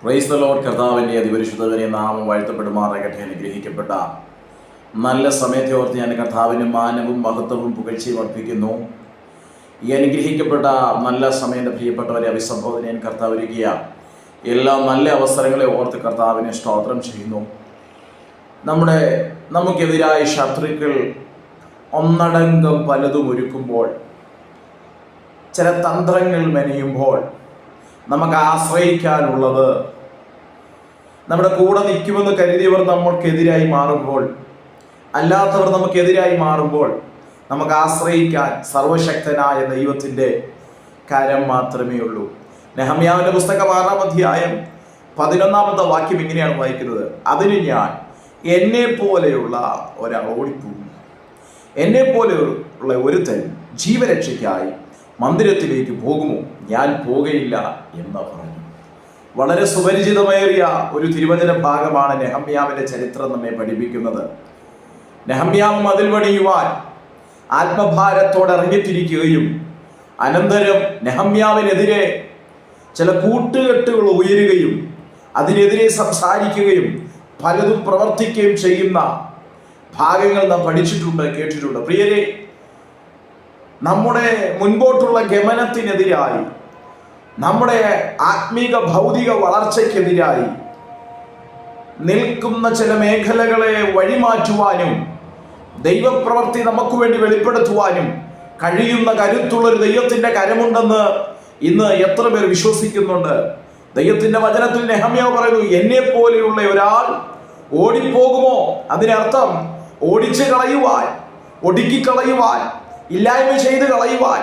Praise the Lord കർത്താവിന്റെ അതിപരിശുദ്ധവരെ നാമം വാഴ്ത്തപ്പെടുമാറാകട്ടെ അനുഗ്രഹിക്കപ്പെട്ട നല്ല സമയത്തെ ഓർത്ത് ഞാൻ കർത്താവിന് മാനവും മഹത്വവും പുകഴ്ചയും അർപ്പിക്കുന്നു. ഈ അനുഗ്രഹിക്കപ്പെട്ട നല്ല സമയത്തെ പ്രിയപ്പെട്ടവരെ അഭിസംബോധന ഞാൻ കർത്താവ് ഒരുക്കിയ എല്ലാ നല്ല അവസരങ്ങളെ ഓർത്ത് കർത്താവിനെ സ്തോത്രം ചെയ്യുന്നു. നമ്മുടെ നമുക്കെതിരായ ശത്രുക്കൾ ഒന്നടങ്കം പലതും ഒരുക്കുമ്പോൾ ചില തന്ത്രങ്ങൾ മെനയുമ്പോൾ നമുക്ക് ആശ്രയിക്കാനുള്ളത്. നമ്മുടെ കൂടെ നിൽക്കുമെന്ന് കരുതിയവർ നമ്മൾക്കെതിരായി മാറുമ്പോൾ അല്ലാത്തവർ നമുക്കെതിരായി മാറുമ്പോൾ നമുക്ക് ആശ്രയിക്കാൻ സർവശക്തനായ ദൈവത്തിന്റെ കരം മാത്രമേ ഉള്ളൂ. നെഹമ്യാവിന്റെ പുസ്തകം ആറാം അധ്യായം പതിനൊന്നാമത്തെ വാക്യം ഇങ്ങനെയാണ് വായിക്കുന്നത്. അതിന് ഞാൻ എന്നെ പോലെയുള്ള ഒരാൾ ഓടിപ്പോകും എന്നെ പോലെയുള്ള ഒരുത്തൻ ജീവരക്ഷയ്ക്കായി മന്ദിരത്തിലേക്ക് പോകുമോ? ഞാൻ പോകയില്ല എന്ന് പറഞ്ഞു. വളരെ സുപരിചിതമേറിയ ഒരു തിരുവചന ഭാഗമാണ് നെഹമ്യാവിന്റെ ചരിത്രം നമ്മെ പഠിപ്പിക്കുന്നത്. നെഹമ്യാവ് മതിൽ പണിയുവാൻ ആത്മഭാരത്തോടെ ഇറങ്ങിത്തിരിക്കുകയും അനന്തരം നെഹമ്യാവിനെതിരെ ചില കൂട്ടുകെട്ടുകൾ ഉയരുകയും അതിനെതിരെ സംസാരിക്കുകയും പലതും പ്രവർത്തിക്കുകയും ചെയ്യുന്ന ഭാഗങ്ങൾ നാം പഠിച്ചിട്ടുണ്ട് കേട്ടിട്ടുണ്ട്. പ്രിയരെ നമ്മുടെ മുൻപോട്ടുള്ള ഗമനത്തിനെതിരായി നമ്മുടെ ആത്മീക ഭൗതിക വളർച്ചയ്ക്കെതിരായി നിൽക്കുന്ന ചില മേഖലകളെ വഴിമാറ്റുവാനും ദൈവപ്രവൃത്തി നമുക്ക് വേണ്ടി വെളിപ്പെടുത്തുവാനും കഴിയുന്ന കരുത്തുള്ള ഒരു ദൈവത്തിന്റെ കരമുണ്ടെന്ന് ഇന്ന് എത്ര പേർ വിശ്വസിക്കുന്നുണ്ട്. ദൈവത്തിന്റെ വചനത്തിൽ നെഹമ്യാവ് പറയുന്നു എന്നെ പോലെയുള്ള ഒരാൾ ഓടിപ്പോകുമോ? അതിനർത്ഥം ഓടിച്ചു കളയുവാൻ ഒടുക്കി കളയുവാൻ ഇല്ലായ്മ ചെയ്ത് കളയുവാൻ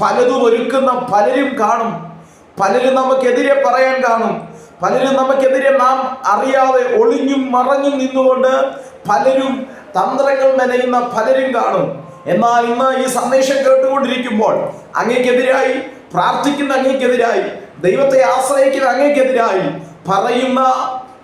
പലതും ഒരുക്കുന്ന പലരും കാണും. പലരും നമുക്കെതിരെ പറയാൻ കാണും. പലരും നമുക്കെതിരെ നാം അറിയാതെ ഒളിഞ്ഞും മറഞ്ഞും നിന്നുകൊണ്ട് പലരും തന്ത്രങ്ങൾ മെനയുന്ന പലരും കാണും. എന്നാൽ ഇന്ന് ഈ സന്ദേശം കേട്ടുകൊണ്ടിരിക്കുമ്പോൾ അങ്ങേക്കെതിരായി പ്രാർത്ഥിക്കുന്ന അങ്ങേക്കെതിരായി ദൈവത്തെ ആശ്രയിക്കുന്ന അങ്ങേക്കെതിരായി പറയുന്ന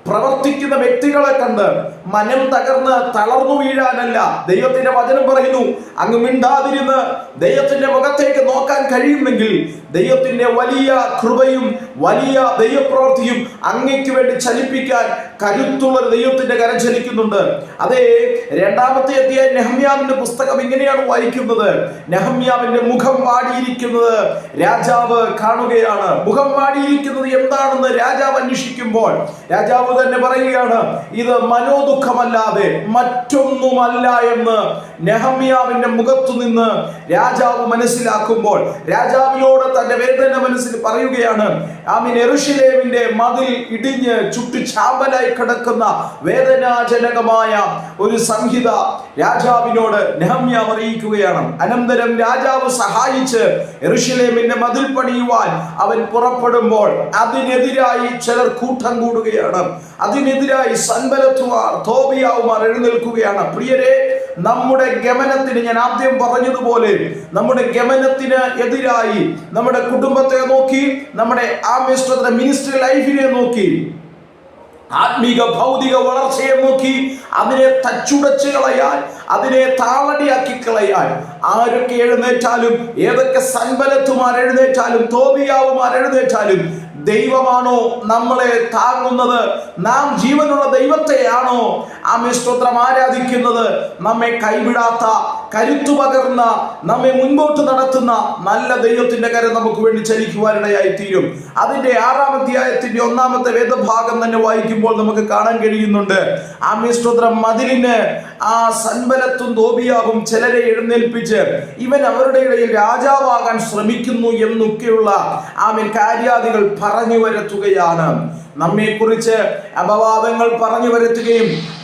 പ്രവർത്തിക്കുന്ന വ്യക്തികളെ കണ്ട് മനം തകർന്ന് തളർന്നു വീഴാനല്ല ദൈവത്തിന്റെ വചനം പറയുന്നു. അങ്ങ് മിണ്ടാതിരുന്ന് ദൈവത്തിന്റെ മുഖത്തേക്ക് നോക്കാൻ കഴിയുമെങ്കിൽ ദൈവത്തിന്റെ വലിയ കൃപയും വലിയ ദൈവപ്രവൃത്തിയും അങ്ങയ്ക്ക് വേണ്ടി ചലിപ്പിക്കാൻ കരുത്തുള്ള ദൈവത്തിന്റെ കരം ചലിക്കുന്നുണ്ട്. അതേ രണ്ടാമത്തെ എത്തിയ നെഹമ്യാവിന്റെ പുസ്തകം ഇങ്ങനെയാണ് വായിക്കുന്നത്. നെഹമ്യാവിന്റെ മുഖം വാടിയിരിക്കുന്നത് രാജാവ് കാണുകയാണ്. മുഖം വാടിയിരിക്കുന്നത് എന്താണെന്ന് രാജാവ് അന്വേഷിക്കുമ്പോൾ രാജാവ് തന്നെ പറയുകയാണ് ഇത് മനോദുഃഖമല്ലാതെ മറ്റൊന്നുമല്ല എന്ന്. നെഹമ്യാവിന്റെ മുഖത്തു നിന്ന് രാജാവ് മനസ്സിലാക്കുമ്പോൾ രാജാവിനോട് തന്റെ വേദന മനസ്സിൽ പറയുകയാണ്. ആമീൻ. എറുഷിലേവിന്റെ മതിൽ ഇടിഞ്ഞ് ചുട്ടു ചാമ്പലായി കിടക്കുന്ന വേദനാജനകമായ ഒരു സംഹിത രാജാവിനോട് നെഹമ്യ അറിയിക്കുകയാണ്. അനന്തരം രാജാവ് സഹായിച്ച് എറുഷിലേമിന്റെ മതിൽ പണിയുവാൻ അവൻ പുറപ്പെടുമ്പോൾ അതിനെതിരായി ചിലർ കൂട്ടം കൂടുകയാണ്. അതിനെതിരായി സൻബലത്തുമാർ തോബിയാവുമാർ എഴുന്നേൽക്കുകയാണ്. പ്രിയരെ നമ്മുടെ ഗമനത്തിന് ഞാൻ ആദ്യം പറഞ്ഞതുപോലെ നമ്മുടെ ഗമനത്തിന് എതിരായി നമ്മുടെ കുടുംബത്തെ നോക്കി നമ്മുടെ ആമിഷ്ടത്തിന്റെ മിനിസ്റ്റർ ലൈഫിനെ നോക്കി ആത്മീക ഭൗതിക വളർച്ചയെ നോക്കി അതിനെ തച്ചുടച്ച് കളയാൻ അതിനെ താളടിയാക്കി കളയാൻ. ആരൊക്കെ എഴുന്നേറ്റാലും ഏതൊക്കെ സൻബലത്തുമാർ എഴുന്നേറ്റാലും തോബിയാവുമാർ എഴുന്നേറ്റാലും ദൈവമാണോ നമ്മളെ താങ്ങുന്നത്? നാം ജീവനുള്ള ദൈവത്തെയാണോ? ആമേ സ്തോത്രം ആരാധിക്കുന്നത്? നമ്മെ കൈവിടാത്ത കരുത്തു പകർന്ന നമ്മെ മുൻപോട്ട് നടത്തുന്ന നല്ല ദൈവത്തിന്റെ കരം നമുക്ക് വേണ്ടി ചലിക്കുവാനിടയായി തീരും അതിന്റെ ആറാം അധ്യായത്തിന്റെ ഒന്നാമത്തെ വേദഭാഗം തന്നെ വായിക്കുമ്പോൾ നമുക്ക് കാണാൻ കഴിയുന്നുണ്ട്. ആ സ്തോത്രം. മതിലിന് ആ സൻബലത്തും തോബിയാവും ചിലരെ എഴുന്നേൽപ്പിച്ച് ഇവൻ അവരുടെ ഇടയിൽ രാജാവാകാൻ ശ്രമിക്കുന്നു എന്നൊക്കെയുള്ള ആമീൻ കാര്യാദികൾ പറഞ്ഞു വരത്തുകയാണ്. നമ്മെ കുറിച്ച് അപവാദങ്ങൾ പറഞ്ഞു വരുത്തുകയും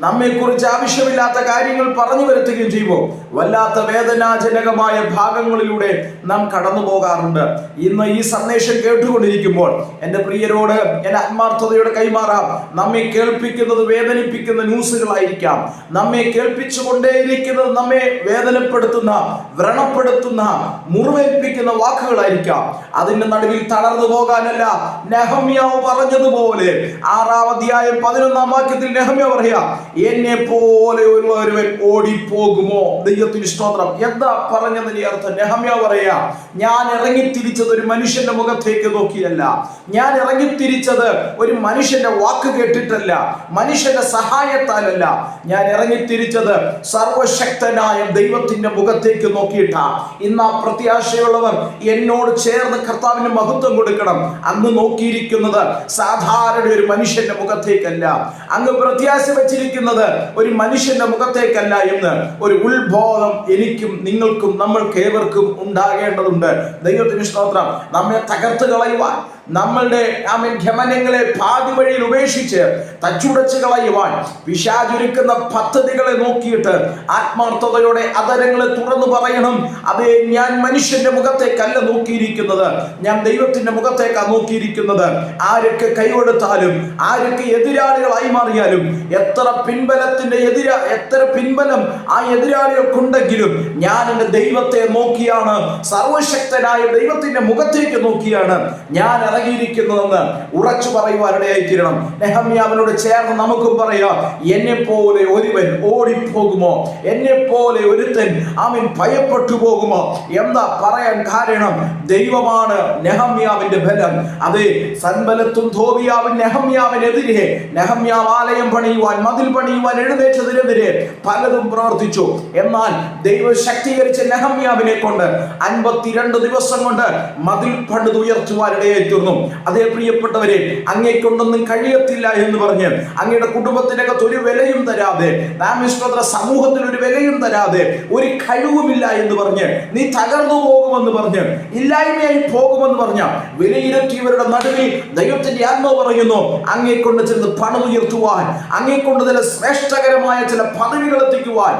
നമ്മെക്കുറിച്ച് ആവശ്യമില്ലാത്ത കാര്യങ്ങൾ പറഞ്ഞു വരുത്തുകയും ചെയ്യുമ്പോൾ വല്ലാത്ത വേദനാജനകമായ ഭാഗങ്ങളിലൂടെ നാം കടന്നു പോകാറുണ്ട്. ഇന്ന് ഈ സന്ദേശം കേട്ടുകൊണ്ടിരിക്കുമ്പോൾ എന്റെ പ്രിയരോട് എന്റെ ആത്മാർത്ഥതയോടെ കൈമാറാം. നമ്മെ കേൾപ്പിക്കുന്നത് വേദനിപ്പിക്കുന്ന ന്യൂസുകളായിരിക്കാം. നമ്മെ കേൾപ്പിച്ചുകൊണ്ടേയിരിക്കുന്നത് നമ്മെ വേദനപ്പെടുത്തുന്ന വ്രണപ്പെടുത്തുന്ന മുറിവേൽപ്പിക്കുന്ന വാക്കുകളായിരിക്കാം. അതിന്റെ നടുവിൽ തളർന്നു പോകാനല്ല നെഹമ്യാവ് പറഞ്ഞതുപോലെ. ആറാം അധ്യായം പതിനൊന്നാം വാക്യത്തിൽ നെഹമ്യ പറയാ എന്നെ പോലെയുള്ള ഒരുവൻ ഓടിപ്പോകുമോ? ദൈവത്തിന് സ്തോത്രം. എന്താ പറഞ്ഞതിന്റെ അർത്ഥം? നെഹമ്യ പറയാ ഞാൻ ഇറങ്ങിത്തിരിച്ചത് ഒരു മനുഷ്യന്റെ മുഖത്തേക്ക് നോക്കിയല്ല. ഞാൻ ഇറങ്ങിത്തിരിച്ചത് ഒരു മനുഷ്യന്റെ വാക്ക് കേട്ടിട്ടല്ല. മനുഷ്യന്റെ സഹായത്താലല്ല. ഞാൻ ഇറങ്ങി ഇറങ്ങിത്തിരിച്ചത് സർവശക്തനായ ദൈവത്തിന്റെ മുഖത്തേക്ക് നോക്കിയിട്ടാ. ഇന്ന് ആ പ്രത്യാശയുള്ളവർ എന്നോട് ചേർന്ന് കർത്താവിന് മഹത്വം കൊടുക്കണം. അങ്ങ് നോക്കിയിരിക്കുന്നത് സാധാരണ ഒരു മനുഷ്യന്റെ മുഖത്തേക്കല്ല. അങ്ങ് പ്രത്യാശ വെച്ചിരിക്കുന്നത് ഒരു മനുഷ്യന്റെ മുഖത്തേക്കല്ല എന്ന്. ഒരു ഉത്ബോധം എനിക്കും നിങ്ങൾക്കും നമ്മൾക്ക് ഏവർക്കും ഉണ്ടാകേണ്ടതുണ്ട്. ദൈവത്തിന് സ്തോത്രം. നമ്മെ തകർത്ത് കളയുവാൻ നമ്മളുടെ ആമൻ ഖമനങ്ങളെ പാതി വഴിയിൽ ഉപേക്ഷിച്ച് തച്ചുടച്ച് കളയുവാൻ പിശാചുരുക്കുന്ന പദ്ധതികളെ നോക്കിയിട്ട് ആത്മാർത്ഥതയോടെ അതരങ്ങളെ തുറന്നു പറയണം. അതേ ഞാൻ മനുഷ്യന്റെ മുഖത്തേക്കല്ല നോക്കിയിരിക്കുന്നത്. ഞാൻ ദൈവത്തിന്റെ മുഖത്തേക്കാ നോക്കിയിരിക്കുന്നത്. ആരൊക്കെ കൈവെടുത്താലും ആരൊക്കെ എതിരാളികളായി മാറിയാലും എത്ര പിൻബലത്തിന്റെ എതിരാ എത്ര പിൻബലം ആ എതിരാളികൾക്കുണ്ടെങ്കിലും ഞാൻ എന്റെ ദൈവത്തെ നോക്കിയാണ് സർവശക്തനായ ദൈവത്തിന്റെ മുഖത്തേക്ക് നോക്കിയാണ് ഞാൻ ഇറങ്ങിയിരിക്കുന്നതെന്ന് ഉറച്ചു പറയുവാനിടയായി തീരണം നെഹമ്യാവിനോട് ചേർന്ന് നമുക്കും പറയാം എന്നെ പോലെ ഒരുവൻ ഓടിപ്പോകുമോ? എന്നെ പോലെ ഒരുത്തൻ അവൻ ഭയപ്പെട്ടു പോകുമോ? എന്താ പറയാൻ കാരണം? ദൈവമാണ് നെഹമ്യാവിന്റെ ബലം. അതെ സൻബലത്തും ധോബിയാവും നെഹമ്യാവിനെതിരെ. നെഹമ്യാവ് ആലയം പണിയുവാൻ മതിൽ പണിയുവാൻ എഴുന്നേറ്റതിനെതിരെ പലതും പ്രവർത്തിച്ചു. എന്നാൽ ദൈവം ശക്തീകരിച്ച നെഹമ്യാവിനെ കൊണ്ട് അൻപത്തിരണ്ട് ദിവസം കൊണ്ട് മതിൽ പണിതുയർത്തുവാൻ ഇടയായി തീർന്നു അതേ പ്രിയപ്പെട്ടവരെ അങ്ങേക്കൊണ്ടൊന്നും കഴിയത്തില്ല എന്ന് പറഞ്ഞ് അങ്ങയുടെ കുടുംബത്തിനകത്ത് ഒരു വിലയും തരാതെ രാമേശ്വര സമൂഹത്തിൽ ഒരു വിലയും തരാതെ ഒരു കഴിവുമില്ല എന്ന് പറഞ്ഞ് നീ തകർന്നു പോകുമെന്ന് പറഞ്ഞ് ഇല്ലായ്മയായി പോകുമെന്ന് പറഞ്ഞ വിലയിരുത്തിയവരുടെ നടുവിൽ ദൈവത്തിന്റെ ആത്മാവ് പറയുന്നു അങ്ങേക്കൊണ്ട് ചെന്ന് പണം ഉയർത്തുവാൻ അങ്ങേക്കൊണ്ട് ചില ശ്രേഷ്ഠകരമായ ചില പദവികൾ എത്തിക്കുവാൻ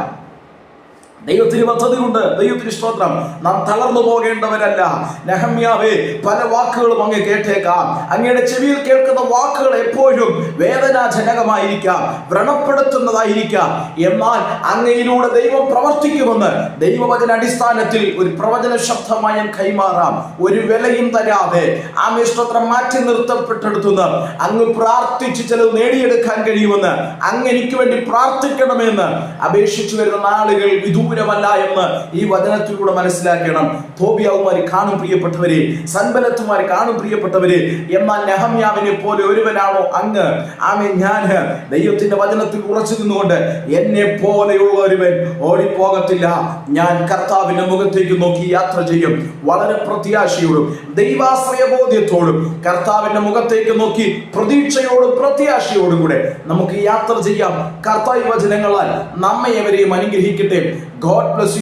ദൈവത്തിന് പദ്ധതിയുണ്ട്. ദൈവത്തിന് സ്തോത്രം. നാം തളർന്നു പോകേണ്ടവരല്ല. നെഹമ്യാവേ പല വാക്കുകളും അങ്ങ് കേട്ടേക്കാം. അങ്ങയുടെ ചെവിയിൽ കേൾക്കുന്ന വാക്കുകൾ എപ്പോഴും വേദനാജനകമായിരിക്കാം. വ്രണപ്പെടുത്തുന്നതായിരിക്കാം. എന്നാൽ അങ്ങയിലൂടെ ദൈവം പ്രവർത്തിക്കുമെന്ന് ദൈവവചന അടിസ്ഥാനത്തിൽ ഒരു പ്രവചന ശബ്ദമായി കൈമാറാം. ഒരു വിലയും തരാതെ. ആ സ്തോത്രം മാറ്റി നിർത്തപ്പെട്ടെടുത്തുനിന്ന് അങ്ങ് പ്രാർത്ഥിച്ച് ചിലത് നേടിയെടുക്കാൻ കഴിയുമെന്ന് അങ്ങ് എനിക്ക് വേണ്ടി പ്രാർത്ഥിക്കണമെന്ന് അപേക്ഷിച്ചു വരുന്ന ആളുകൾ നാളുകൾ വിദൂരമല്ല എന്ന് ഈ വചനത്തിലൂടെ മനസ്സിലാക്കണം. തോബിയാവുമാർ കാണും പ്രിയപ്പെട്ടവരെ സൻബലത്തുമാർ കാണും പ്രിയപ്പെട്ടവരെ. എന്നാൽ നെഹമ്യാവിനെ പോലെ ഒരുവനാണോ അങ്ങ്? ആമെ ഞാൻ ദൈവത്തിന്റെ വചനത്തിൽ ഉറച്ചു നിന്നുകൊണ്ട് എന്നെ പോലെയുള്ള ഒരുവൻ ഓടിപ്പോകത്തില്ല. ഞാൻ കർത്താവിന്റെ മുഖത്തേക്ക് നോക്കി യാത്ര ചെയ്യും. വളരെ പ്രത്യാശയോടും ദൈവാശ്രയ ബോധ്യത്തോടും കർത്താവിന്റെ മുഖത്തേക്ക് നോക്കി പ്രതീക്ഷയോടും പ്രത്യാശയോടും കൂടെ നമുക്ക് യാത്ര ചെയ്യാം. കർത്താവ് വചനങ്ങളാൽ നമ്മെ എവരെയും അനുഗ്രഹിക്കട്ടെ. God bless you.